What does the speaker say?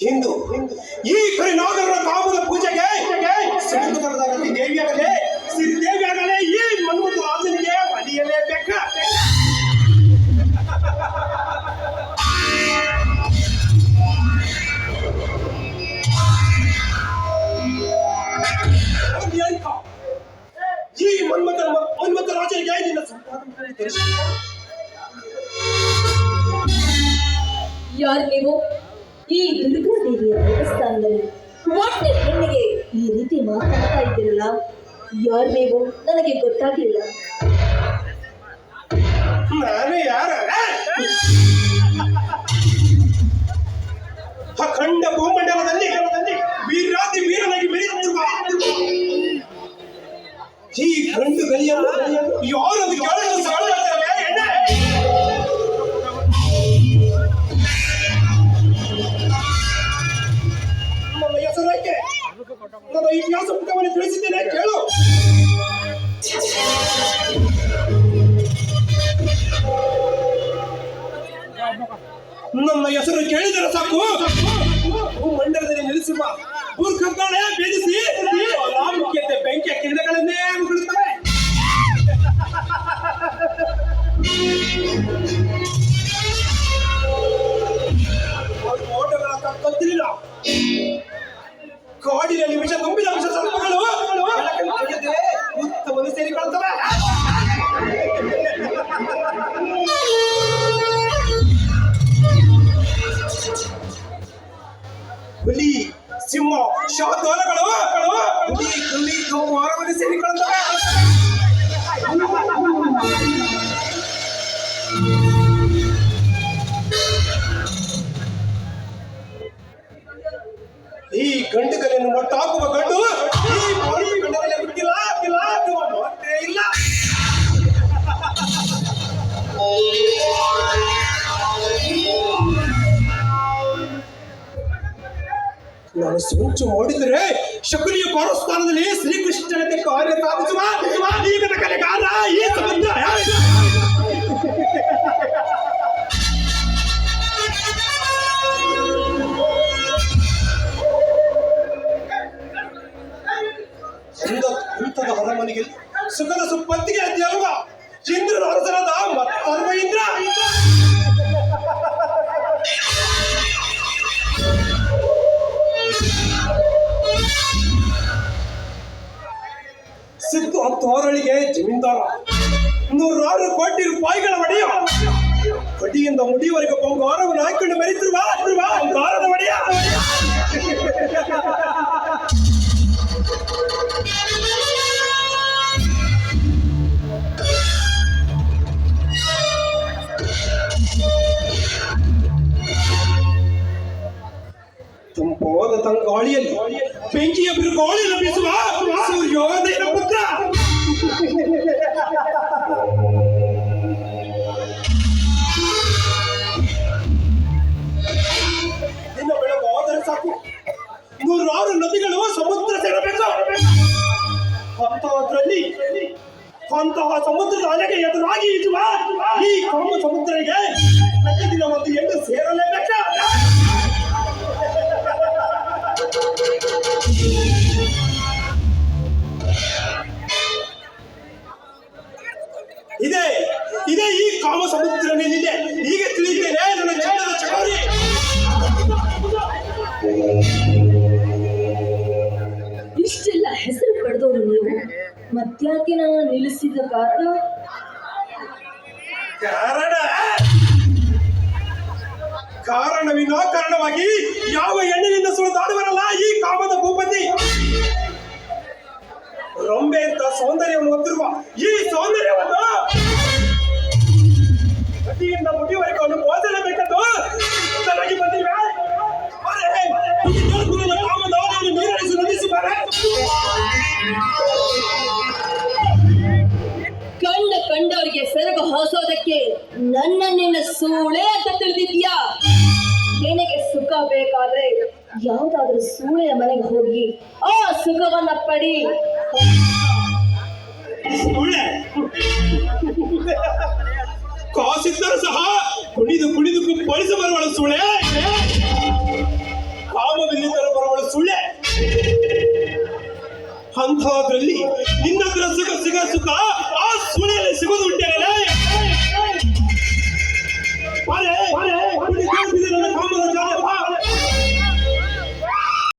ಹಿಂದೂ ಈ ಕರಿನಾಗರ ಕಾಮದ ಪೂಜೆಗೆ ಸಿಂಧುಕರದಲ್ಲಿ ದೇವಿಯಾಗಲೇ ಸಿರಿದೇವಿಯಾಗಲೇ ಈ ಮನ್ಮಥ ರಾಜನಿಗೆ ಒಲಿಯಲೇಬೇಕ ಅನ್ಯಾಯಿಕ. ಈ ಮನ್ಮಥ ಮನ್ಮಥ ರಾಜನಿಗೆ ನಿನ್ನ ಸಂಪಾದನೆ ತಿಳಿಸಿ ಯಾರು ನೀವು ಈ ದುರ್ಗಾದೇವಿಯ ದೇವಸ್ಥಾನದಲ್ಲಿ ಒಟ್ಟೆ ಹೆಣ್ಣಿಗೆ ಈ ರೀತಿ ಮಾತಾಡ್ತಾ ಇದ್ದೀರಲ್ಲ, ಯಾರು ನೀವು ನನಗೆ ಗೊತ್ತಾಗ್ಲಿಲ್ಲ. ನಾನು ಯಾರ? ಅಖಂಡ ಭೂಮಂಡಲದಲ್ಲಿ ವೀರಾದಿ ವೀರನಾಗಿ ಬೆಳೆಯುತ್ತಿರುವ ಈ ಗಂಡು ಗಲಿಯನ್ನು ಯಾರದು ಇತಿಹಾಸ ಮುಖವನ್ನು ತಿಳಿಸಿದ್ದೇನೆ ಕೇಳು ನನ್ನ ಹೆಸರು ಕೇಳಿದರೆ ಸಾಕು. ಮಂಡಲದಲ್ಲಿ ನೆಲೆಸುವ ಮೂರ್ಖಗಳೇ ಬೇಧಿಸಿ ಪ್ರಾಮುಖ್ಯತೆ ಬೆಂಕಿಯ ಕಿರಣಗಳನ್ನೇ ಉಗುಳುತ್ತವೆ ಓಟಗಳ ಕತ್ತಿಲ್ಲ ಕಾಡಿನಲ್ಲಿ ವಿಷ ತುಂಬಿದ ವಿಷ ಸರ್ಪಗಳು ಉತ್ತಮವನ್ನು ಸೇರಿಕೊಳ್ಳುತ್ತವೆ ಹುಲಿ ಸಿಂಹ ಶಾತೋಲಗಳು ಹುಲಿ ಹುಲಿ ಮಾರವನ್ನು ಸೇರಿಕೊಳ್ಳುತ್ತವೆ ನಾನು ಸೂಚು ಮಾಡಿದರೆ ಶಕುನಿಯ ಪರಸ್ಥಾನದಲ್ಲಿ ಶ್ರೀಕೃಷ್ಣನಂತೆ ಕಾರ್ಯ ಸಾಧಿಸುವ ಈಗದ ಕಲೆಗಾರ ಈ ಸಂಬಂಧ ಇಂಥದ ಹೊರಮನೆಗೆ ಸುಖದ ಸುಪ್ಪತ್ತಿಗೆ ದೇವ ಇಂದ್ರ ಅರಸನಾದ ಮತ್ತರ್ವ ಇಂದ್ರ ಸಿದ್ದು ಹತ್ತು ಹೊರಳಿಗೆ ಜಮೀನ್ದಾರ ನೂರಾರು ಕೋಟಿ ರೂಪಾಯಿಗಳ ಒಡೆಯ ಬಡ್ಡಿಯಿಂದ ಮುಡಿಯವರೆಗೆ ಬಂಗಾರವನ್ನು ಹಾಕಿಕೊಂಡು ಮೆರೆತಿರುವ ಬಂಗಾರದ ಒಡೆಯ ತಂಪಾದ ತಂಗಾಳಿಯಲ್ಲಿ ಬೆಂಕಿಯ ಬಿರುಗಾಳಿ ಲಭಿಸುವ ಸೂರ್ಯೋದಯನ ಪುತ್ರ. ಇನ್ನು ಬೆಳಗಾದರೆ ಸಾಕು. ನೂರಾರು ನದಿಗಳು ಸಮುದ್ರ ಸೇರಬೇಕು. ಅಂತಹದ್ರಲ್ಲಿ ಅಂತಹ ಸಮುದ್ರದ ಅಲೆಗೆ ಎದುರಾಗಿ ಈಜುವ ಈ ಕಾಮ ಸಮುದ್ರಗೆ ಪ್ರತಿದಿನ ಒಂದು ಎಂದು ಸೇರಲೇಬೇಕ. ಇದೆ ಇದೆ ಈ ಕಾಮ ಸಮುದ್ರ ಮೇಲಿದೆ ಈಗ ತಿಳಿದಿದ್ದೇನೆ ನನ್ನ ಚಿನ್ನದ ಚಕೋರಿ ಇಷ್ಟೆಲ್ಲ ಹೆಸರು ಪಡೆದವರು ನೀವು? ಮತ್ತಾಕೆ ನಾನು ನಿಲ್ಲಿಸಿದ ಕಾರಣ? ಕಾರಣ ಕಾರಣ ವಿನಾಕಾರಣವಾಗಿ ಯಾವ ಹೆಣ್ಣಿನಿಂದ ಸುಳಿದಾಡುವರಲ್ಲ ಅಡಿಯಿಂದ ಮುಡಿವರೆಗೂ ಅನುಭವಿಸಲೇಬೇಕಂದು ಚೆನ್ನಾಗಿ ಬಂದಿವೆ. ಅರೆ, ಈ ದೇವಗುರುವಿನ ಕಾಮದಾನವನ್ನು ನೀರಳಿಸಿ ನಂದಿಸಿ ಬಾರೆ. ಕಂಡ ಕಂಡವರಿಗೆ ಸೆರಗು ಹಾಸೋದಕ್ಕೆ ನನ್ನ ನಿನ್ನ ಸೂಳೆ ಅಂತ ತಿಳಿದಿದ್ಯಾ ನಿನಗೆ ಸುಖ ಬೇಕಾದ್ರೆ ಯಾವ್ದಾದ್ರೂ ಸೂಳೆಯ ಮನೆಗೆ ಹೋಗಿ ಆ ಸುಖವನ್ನ ಪಡಿ. ಕಾಸಿದ್ದರೂ ಸಹ ಬಡಿಸಿ ಬರಬಾರ ಸುಳ್ಳೆ? ಕಾಮ ಬಿಲ್ಲಿತರ ಸುಳ್ಳೆ? ಅಂಥದ್ರಲ್ಲಿ ನಿನ್ನ